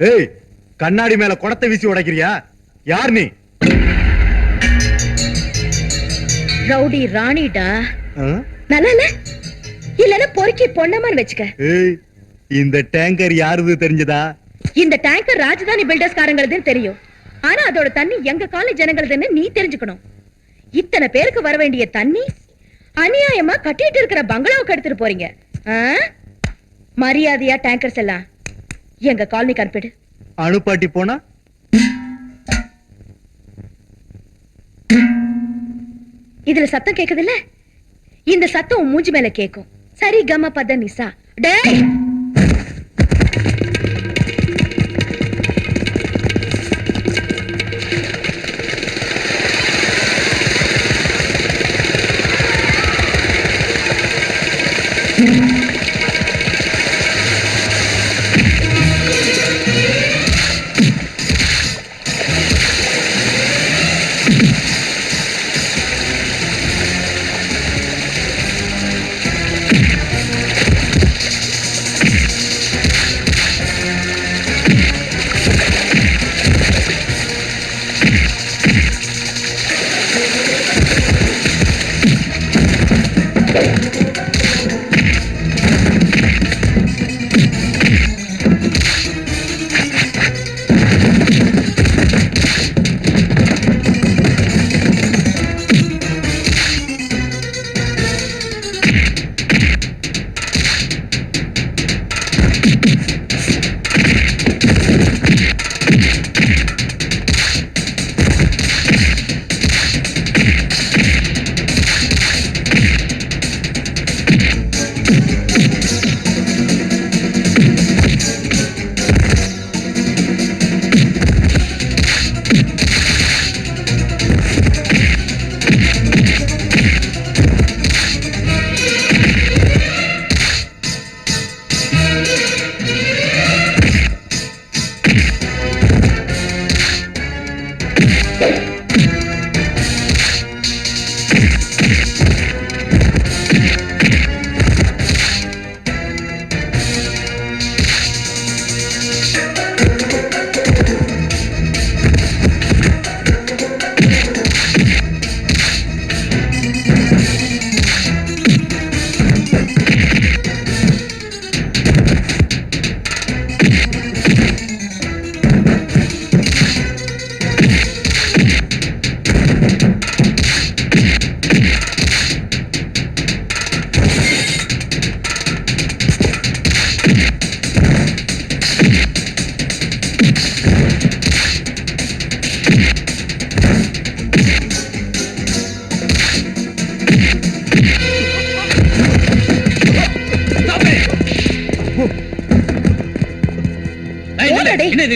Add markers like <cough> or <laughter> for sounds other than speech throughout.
ஏய் கண்ணாடி மேல குடத்தை வீசி உடைக்கிறியா? யார் நீ? ரவுடி ராணிடா? நல்லா இல்ல இல்லன்னா பொறுக்கி பொண்ணமான்னு வச்சுக்க. இந்த டேங்கர் யாருது தெரிஞ்சதா? இந்த டேங்கர் ராஜதானி பில்டர்ஸ் காரங்களுதுன்னு தெரியும். ஆனா அதோட தண்ணி எங்க காலேஜ் ஜனங்களுதுன்னு நீ தெரிஞ்சுக்கணும். இத்தனை பேருக்கு வர வேண்டிய தண்ணி அநியாயமா கட்டிட்டு இருக்கிற பங்களாவுக்கு எடுத்துட்டு போறீங்க? மரியாதையா டேங்கர்ஸ் எல்லாம் எங்க காலனிக்கு அனுப்பிடு. அணுப்பாட்டி போனா? இதுல சத்தம் கேக்குதுல்ல? இந்த சத்தம் உன் மூஞ்சி மேல கேக்கும். சரி கம பத நிசா. டேய்!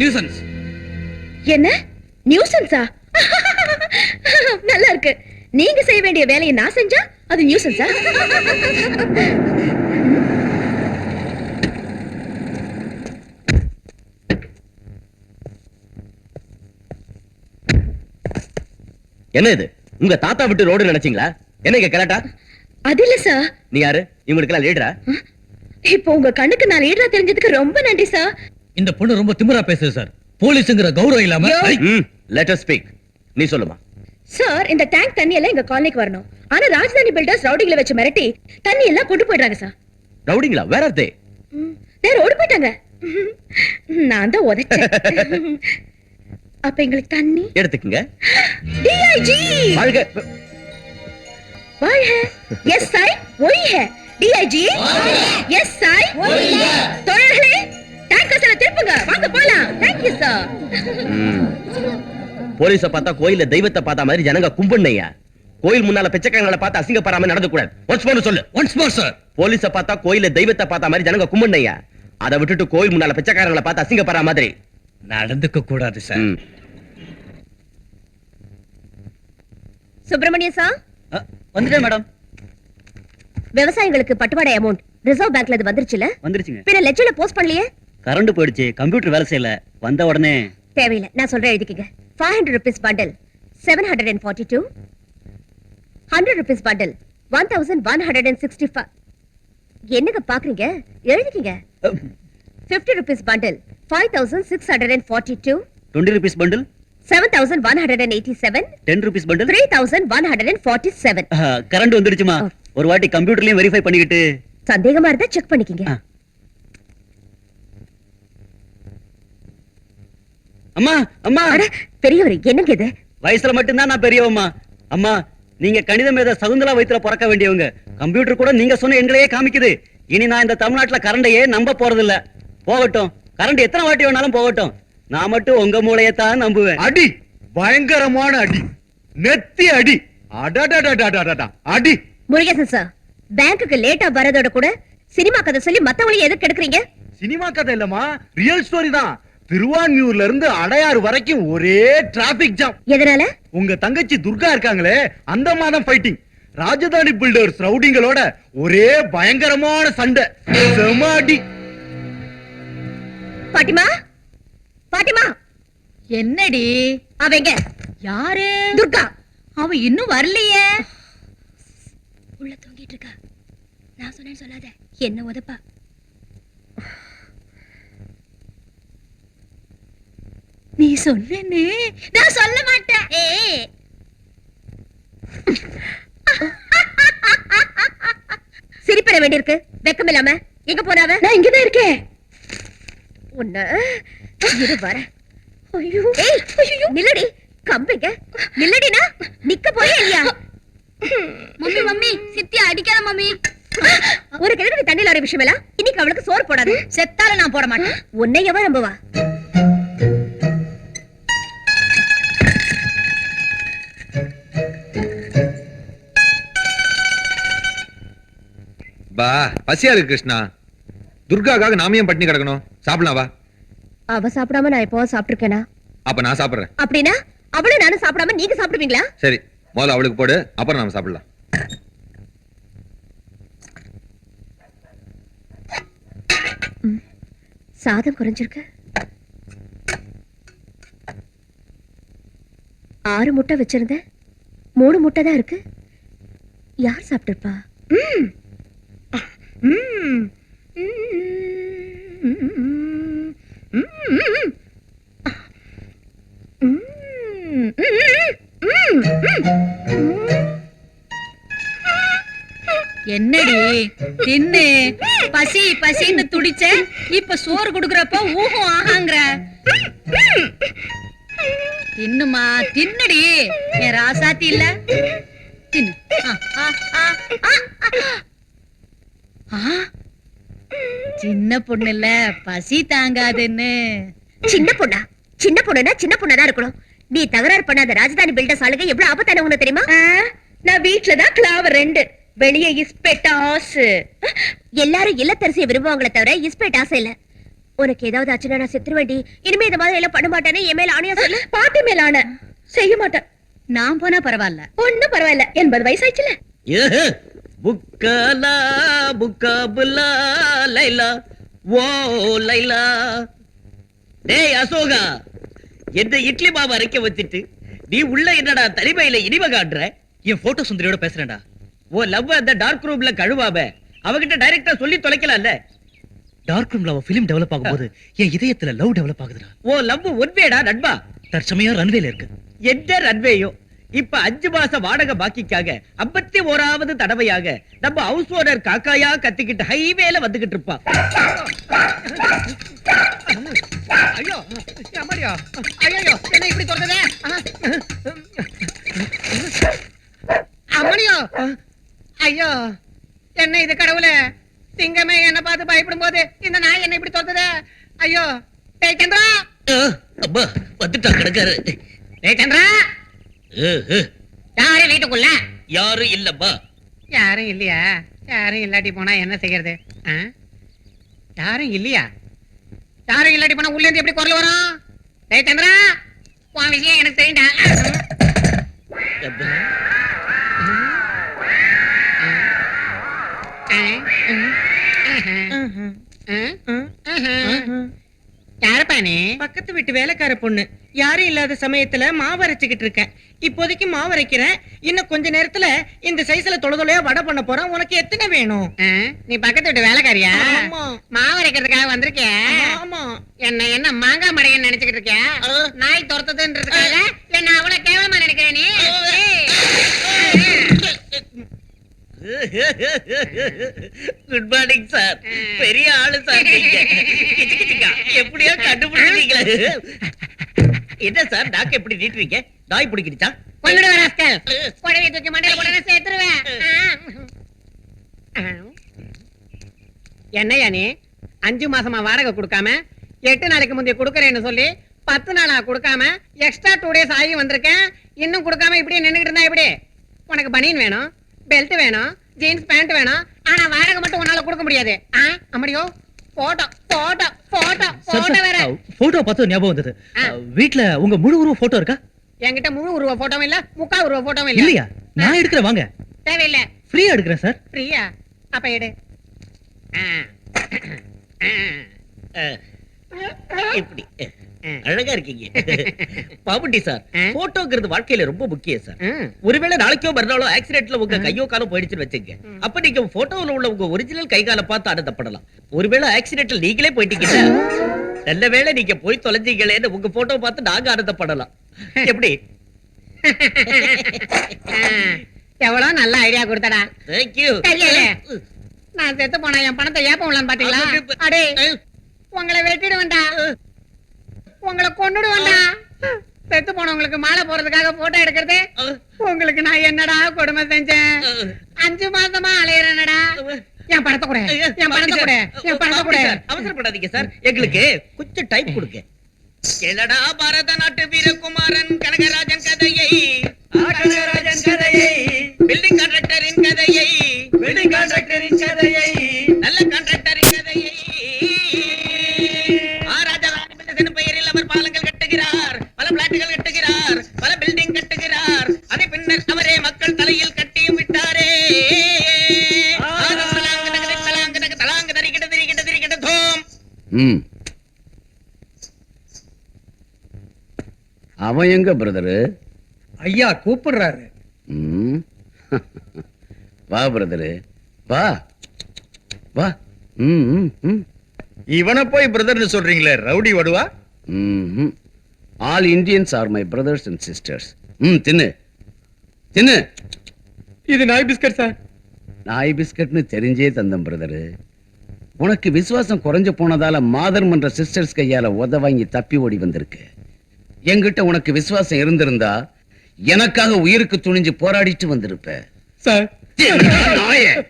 Nuisance என்ன? நியூசன்ஸா <laughs> நல்லா இருக்கு நீங்க செய்ய வேண்டிய வேலையை நான் செஞ்சா அது நியூசன்ஸா என்ன இது? உங்க தாத்தா விட்டு ரோடு நினைச்சீங்களா? என்ன இங்க கரெக்டா அது இல்ல சார். நீ யாரு? இவங்களுக்கு எல்லாம் லீடரா இப்போ உங்க கண்ணுக்கு நான் லீடரா தெரிஞ்சதுக்கு ரொம்ப நன்றி சார். இந்த பொண்ணு ரொம்ப திமிரா பேசுது சார். போலீஸ்ங்கிற கௌரவம் இல்லாம லெட் அஸ் ஸ்பீக் நீ சொல்லுமா? சார் இந்த டேங்க் தண்ணி எல்லாம் எங்க காலனிக்கு வரணும். ஆனா ராஜதானி பில்டர்ஸ் ரவுடிகளை வச்சு மிரட்டி தண்ணி எல்லாம் கொண்டு போயிடுறாங்க சார். ரவுடிங்களா வேற தே ம், நேரா ஓடி போயிட்டாங்க. நான் தான் உதைச்சேன். அப்ப எங்களுக்கு தண்ணி? எடுத்துக்கங்க. டிஐஜி வாழ்க! வாழ்க! S I Y hey DIG S I தோழர்களே டேங்கர்ஸ் எல்லாம் திருப்புங்க. வாங்க போலாம். தேங்க் யூ சார் ம். போலீஸ பார்த்தா கோயில்ல தெய்வத்தை பார்த்தா மாதிரி ஜனங்க கும்பிடுனையா கோயில் முன்னால பிச்சைக்காரங்களை பார்த்து அசிங்கப்படாம நடந்து கூடாது ஒன்ஸ் மோர் சொல்லு. ஒன்ஸ் மோர் சார் போலீஸ பார்த்தா கோயில்ல தெய்வத்தை பார்த்தா மாதிரி ஜனங்க கும்பிடுனையா அதை விட்டுட்டு கோயில் முன்னால பிச்சைக்காரங்களை பார்த்து அசிங்கப்படுற மாதிரி. நடந்துக்க கூடாது சார். சுப்பிரமணிய சார் வந்துட்டேன் மேடம் விவசாயிகளுக்கு பட்டுவாடை அமௌண்ட் ரிசர்வ் பேங்க்ல இது வந்துருச்சுல? வந்துருச்சுங்க. பின்ன லெட்ஜர்ல போஸ்ட் பண்ணலையே? கரண்ட் போயிடுச்சு கம்ப்யூட்டர் வேலை செய்யல. வந்த உடனே தேவையில்லை நான் சொல்றேன் எழுதிக்கங்க. Five hundred rupees bundle seven hundred and forty two hundred rupees bundle one thousand one hundred and sixty five என்னங்க பாக்குறீங்க? எழுதிக்கங்க. Fifty rupees bundle five thousand six hundred and forty two twenty rupees bundle seven thousand one hundred and eighty seven ten rupees bundle three thousand one hundred and forty seven current வந்துடுச்சுமா? ஓ. ஒரு வாட்டி கம்ப்யூட்டர்லயும் verify பண்ணிக்கிட்டு சந்தேகமா இருந்தா check பண்ணிக்கங்க. அம்மா அம்மா. அட பெரியவர் என்னங்க இது? வயசுல மட்டும்தான் நான் பெரியவம்மா. அம்மா நீங்க கணித மேத சகுந்தலா வயித்துல பிறக்க வேண்டியவங்க. கம்ப்யூட்டர் கூட நீங்க சொன்ன எண்களையே காமிக்குது. இனி நான் இந்த தமிழ்நாட்டுல கரண்டையே நம்ப போறது இல்ல போகட்டும். கரண்ட் எத்தனை வாட்டி வேணாலும் போகட்டும். நான் மட்டும் உங்க மூளையை தான் நம்புவேன். அடி. பயங்கரமான அடி. நெத்தி அடி. அடி. முருகேசன் சார் பேங்க்குக்கு லேட்டா வரதோட கூட சினிமா கதை சொல்லி மத்தவங்களையும் எதுக்கு எடுக்கிறீங்க சினிமா கதை இல்லம்மா. ரியல் ஸ்டோரி தான். திருவான்மியூர்ல இருந்து அடையாறு வரைக்கும் ஒரே டிராபிக் ஜாம் எதனால? உங்க தங்கச்சி துர்கா இருக்காங்களே அந்த மாதம் ஃபைட்டிங் ராஜதானி பில்டர்ஸ் ரவுடிங்களோட ஒரே பயங்கரமான சண்டை. செம அடி. பாட்டிமா? பாட்டிமா? என்னடி? அவங்க யாரு? துர்கா. அவ இன்னும் வரலையே. உள்ள தூங்கிட்டு இருக்கா. நான் சொன்னேன்னு சொல்லாத. என்ன உதப்பா? நீ சொன்னேன்னு நான் சொல்ல மாட்டேன். சிரிப்பிட வேண்டியிருக்கு. வெக்கம் இல்லாம. எங்க போனாவ? நான் இங்கதான் இருக்கேன். உன்ன இரு வர. ஐயோ. ஏய் ஐயோ. நில்லடி. கம்பிங்க. நில்லடினா நிக்க போயே இல்லையா? மம்மி மம்மி சித்தி அடிக்காத மம்மி. ஒரு கிழக்கு தண்ணியில் வர விஷயம் எல்லாம் இன்னைக்கு அவளுக்கு சோறு போடாது. செத்தால நான் போட மாட்டேன். உன்னை எவன் நம்புவா? பா பசியா இருக்கு கிருஷ்ணா. துர்காக்காக நாம ஏன் பட்டினி கிடக்கணும்? சாப்பிடலாம் வா. அவ சாப்பிடாம நான் எப்போ சாப்பிட்டிருக்கேனா? அப்ப நான் சாப்பிடுறேன். அப்படின்னா அவளும் நானும் சாப்பிடாம நீங்க சாப்பிடுவீங்களா? சரி முதல்ல அவளுக்கு போடு அப்புறம் நாம சாப்பிடலாம். சாதம் குறைஞ்சிருக்கு. ஆறு முட்டை வச்சிருந்தேன். மூணு முட்டை தான் இருக்கு. யார் சாப்பிட்டிருப்பா? ம். என்னடி? தின்னு. பசி பசின்னு துடிச்ச? இப்ப சோறு குடுக்கறப்ப ஊகம் ஆகாங்கிற. தின்னுமா? தின்னுடி. என் ராசாத்தி இல்ல. தின்னு. ஆ, ஆ, ஆ. ஆ, சின்ன பொண்ணு இல்ல பசி தாங்காதுன்னு. சின்ன பொண்ணா? சின்ன பொண்ணுனா சின்ன பொண்ணா இருக்கணும். நீ தகராறு பண்ணாத ராஜதானி பில்டர்ஸ் ஆளுங்க எவ்வளவு ஆபத்தான உனக்கு தெரியுமா? நான் வீட்ல தான் கிளாவர் ரெண்டு. வெளியே இஸ்பெட் ஆசு. எல்லாரும் இல்லத்தரசியை விரும்புவாங்களே தவிர இஸ்பெட் ஆசை இல்ல. உனக்கு ஏதாவது ஆச்சுன்னா நான் செத்துருவேண்டி இனிமே இந்த மாதிரி எல்லாம் பண்ண மாட்டேன்னு என் மேல ஆணையா சொல்லு. பாட்டு மேல ஆன செய்ய மாட்டேன். நான் போனா பரவாயில்ல. ஒண்ணும் பரவாயில்ல. எண்பது வயசாச்சுல ஏஹே, புக்காலா புக்காபுலா லைலா. ஓ லைலா. டேய் அசோகா எந்த இட்லி மாவு அரைக்க வச்சுட்டு நீ உள்ள என்னடா தனிமையில இனிமை காட்டுற? என் போட்டோ சுந்தரியோட பேசுறேன்டா. ஓ லவ் அந்த டார்க் ரூம்ல கழுவாம அவகிட்ட டைரக்டா சொல்லி தொலைக்கலாம்ல? டார்க் ரூம்ல அவ பிலிம் டெவலப் ஆகும்போது என் இதயத்துல லவ் டெவலப் ஆகுதுடா. ஓ லவ் ஒன்வேடா நண்பா. தற்சமயம் ரன்வேல இருக்கு. எந்த ரன்வேயோ இப்ப அஞ்சு மாச வாடகை பாக்கிக்காக ஐம்பத்தி ஓராவது தடவையாக நம்ம ஹவுஸ் ஓனர் காக்காயா கத்திக்கிட்டு ஹைவேல வந்துகிட்டு இருப்பா. ஐயோ அம்மாடியா ஐயோ என்ன இப்படி தொடர்ந்ததே அம்மனியோ ஐயோ என்ன இது கடவுளே? சிங்கமே என்ன பார்த்து பயப்படும் போது இந்த நாய் என்ன இப்படி தொடர்ந்ததே ஐயோ டேய் சந்திரா! அப்பா வந்துட்டா கிடக்காரு டேய் சந்திரா! யாரு வீட்டுக்குள்ள யாரும் இல்லப்பா யாரும் இல்லையா யாரும் இல்லாட்டி போனா என்ன செய்யறது யாரும் இல்லையா யாரும் இல்லாட்டி போனா உள்ள இருந்து எப்படி குரல் வரும் டேய் சந்திரா உன் விஷயம் எனக்கு தெரியுண்டா Mm-hmm. தெரியும்டா அப்பா. வேலைக்கார பொண்ணு. யாரும் இல்லாத சமயத்துல மாவு அரைச்சுக்கிட்டு இருக்கேன் இப்போதைக்கு மாவு அரைக்கிறேன் இன்னும் கொஞ்ச நேரத்துல இந்த சைஸ்ல தொலை தொலையா வடை பண்ண போறேன். உனக்கு எத்தனை வேணும்? நீ பக்கத்து வீட்டு வேலைக்காரியா. மாவு அரைக்கிறதுக்காக வந்திருக்கிய? ஆமா. என்ன என்ன மாங்காய் மடையன்னு நினைச்சுக்கிட்டு இருக்கியா? நாய் துரத்துதுன்றதுக்காக என்ன அவ்வளவு கேவலமா நினைக்கிற நீ? குட் மார்னிங் சார் பெரிய ஆளு சார் எப்படியோ கண்டுபிடிச்சீங்களே என்ன சார் நாக்கு எப்படி நீட்டுறீங்க? நாய் பிடிக்கிடுச்சா? கொண்டுடு ராஸ்கல். புடவை தூக்கி மண்டையில போட்டு சேர்த்துருவேன். என்னையா நீ? அஞ்சு மாசமா வாடகை கொடுக்காம எட்டு நாளைக்கு முந்தைய கொடுக்கறேன்னு சொல்லி பத்து நாளா கொடுக்காம எக்ஸ்ட்ரா டூ டேஸ் ஆகி வந்திருக்கேன். இன்னும் கொடுக்காம இப்படியே நின்னுகிட்டு இருந்தா எப்படி? உனக்கு பனியன் வேணும். பெல்ட் வேணும் ஜீன்ஸ் பேண்ட் வேணும் ஆனா வாடகை மட்டும் உன்னால கொடுக்க முடியாது. ஆ அம்மடியோ? போட்டோ போட்டோ போட்டோ போட்டோ வேற. போட்டோ பார்த்து ஞாபகம் வந்தது. வீட்ல உங்க முழு உருவ போட்டோ இருக்கா? என்கிட்ட முழு உருவ போட்டோவும் இல்ல முக்கா உருவ போட்டோவும் இல்ல. இல்லையா? நான் எடுக்கிறேன் வாங்க. தேவையில்லை. ஃப்ரீயா எடுக்கிறேன் சார் பிரியா அப்ப எடு. இப்படி. அழகா இருக்கீங்க. <laughs> பாபுட்டி சார்? போட்டோங்கிறது வாழ்க்கையில ரொம்ப முக்கியம் சார். ஒருவேளை நாளைக்கோ மறுநாளோ ஆக்சிடென்ட்ல உங்க கையோ காலோ போயிடுச்சுன்னு வச்சுங்க. அப்ப நீங்க போட்டோல உள்ள உங்க ஒரிஜினல் கை காலை பார்த்து ஆனந்தப்படலாம் ஒருவேளை ஆக்சிடென்ட்ல நீங்களே போயிட்டீங்கன்னா நல்ல வேளை நீங்க போய் தொலைஞ்சீங்களேன்னு உங்க போட்டோ பார்த்து நாங்க ஆனந்தப்படலாம் எப்படி. <laughs> எவ்வளவு நல்ல ஐடியா கொடுத்தடா. தேங்க்யூ. நான் செத்து போன என் பணத்தை ஏப்பம் பாத்தீங்களா? அடே உங்களை வெட்டிடுவேன்டா. உங்களை கொன்னுடுவேன்டா. செத்து போனவங்களுக்கு மாலை போறதுக்காக போட்டோ எடுக்கிறது. உங்களுக்கு நான் என்னடா கொடுமை செஞ்சேன்? அஞ்சு மாசமா அலையறேனடா. என் பணத்தை கூட. என் பணத்தை கூட. என் பணத்தை கூட. அவசரப்படாதீங்க சார். எங்களுக்கு கொஞ்சம் டைம் கொடுங்க. என்னடா பாரத நாட்டு வீரகுமாரன் கனகராஜன் கதையை. கனகராஜன் கதையை. பில்டிங் கான்ட்ராக்டரின் கதையை. பில்டிங் கான்ட்ராக்டரின் கதையை. நல்ல கான்ட்ராக்டரின் அவன் எங்க பிரதரு? ஐயா கூப்பிடுறாரு. வா பிரதரு. வா. வா. இவனை போய் பிரதர்னு சொல்றீங்களே rowdy வடுவா? All Indians are my brothers and sisters ம் தின்னு. தின்னு. இது நாய் பிஸ்கட் சார். நாய் பிஸ்கட்னு தெரிஞ்சே தந்தம் பிரதரு. உனக்கு விசுவாசம் குறைஞ்சு போனதால மாதர் மன்ற சிஸ்டர்ஸ் கையால உத வாங்கி தப்பி ஓடி வந்திருக்கு. என்கிட்ட உனக்கு விசுவாசம் இருந்திருந்தா எனக்காக உயிருக்கு துணிஞ்சு போராடிட்டு வந்திருப்ப. சார். நாயே.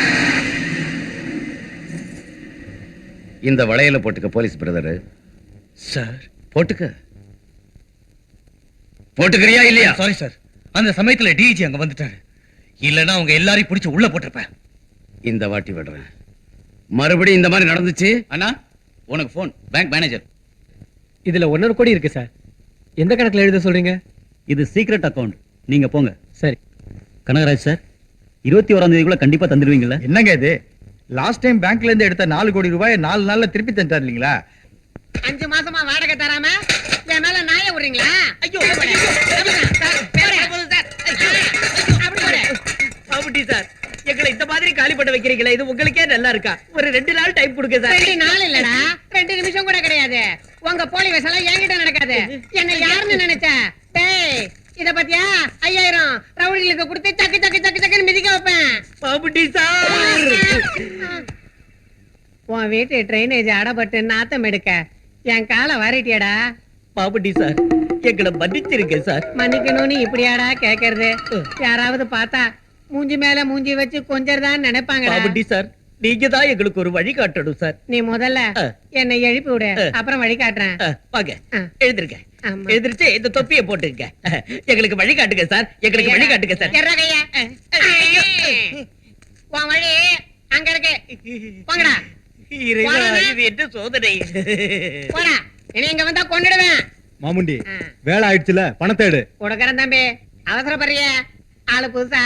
<laughs> இந்த வளையல போட்டுக்க போலீஸ் பிரதரு. சார். போட்டுக்க. போட்டுக்கிறியா இல்லையா? சாரி சார் அந்த சமயத்துல டிஜி அங்க வந்துட்டாரு. இல்லனா அவங்க எல்லாரையும் பிடிச்சு உள்ள போட்டிருப்பேன். இந்த வாட்டி விடுறேன். மறுபடியும் இந்த மாதிரி நடந்துச்சு? அண்ணா உனக்கு போன் பேங்க் மேனேஜர் இதுல ஒன்னொரு கோடி இருக்கு சார் எந்த கணக்குல எழுத சொல்றீங்க? இது சீக்ரெட் அக்கவுண்ட் நீங்க போங்க. சரி. கனகராஜ் சார் இருபத்தி ஓராம் தேதிக்குள்ள கண்டிப்பா தந்துடுவீங்கல்ல? என்னங்க இது? லாஸ்ட் டைம் பேங்க்ல இருந்து எடுத்த நாலு கோடி ரூபாய் நாலு நாள்ல திருப்பி தந்துட்டார் இல்லீங்களா? அஞ்சு மாசமா வாடகை தராம என் மேல நாய விடுறீங்களா? ஐயோ, அப்படி. சார், எங்களை இந்த மாதிரி காலி பண்ண வைக்கிறீங்களே இது உங்களுக்கே நல்லா இருக்கா? ஒரு ரெண்டு நாள் டைம் கொடுங்க சார். ரெண்டு நாள் இல்லடா. ரெண்டு நிமிஷம் கூட கிடையாது. உங்க போலி வசலாம் என்கிட்ட நடக்காது. என்ன யாருன்னு நினைச்ச? டேய் இத பத்தியா? ஐயாயிரம். ரவுடிகளுக்கு கொடுத்து சக்கு சக்கு சக்கு சக்குன்னு மிதிக்க வைப்பேன். பாபுட்டி சார். உன் வீட்டு ட்ரைனேஜ் அடப்பட்டு நாத்தம் எடுக்க. என் காலை வாரிட்டியடா. பாபுட்டி சார் எங்களை மன்னிச்சிருங்க சார். மன்னிக்கணும்னு இப்படியாடா கேக்குறது? யாராவது பார்த்தா மூஞ்சி மேல மூஞ்சி வச்சு கொஞ்சம் நினைப்பாங்க பாபுட்டி சார் நீங்க தான் எங்களுக்கு ஒரு வழி காட்டணும் சார். நீ முதல்ல. என்னை எழுப்பி விடு. அப்புறம் வழி காட்டுறேன். வாங்க. ஆ. எழுந்திருச்சு இந்த தொப்பியை போட்டுங்க. அஹ், எங்களுக்கு வழி காட்டுங்க சார். எங்களுக்கு வழி காட்டுங்க சார். உன் வழி அங்க இருக்கு. போங்கடா. என்ன சோதனை? போடா. இனி இங்க வந்தா கொன்னுடுவேன். மாமுண்டி வேலை ஆயிடுச்சுல பணத்தை எடு கொடுக்கறேன் தம்பி. அவசரப்படுறிய. ஆளு புதுசா?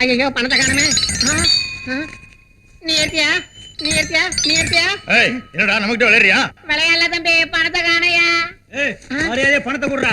ஐயோ பணத்தை காணுமே. நீ ஏத்தியா நீ ஏத்தியா நீ ஏத்தியா என்னடா நமக்கிட்ட விளையாடுறியா? விளையாடல தம்பி பணத்தை காணையா? மரியாதையா பணத்தை கொடுறா.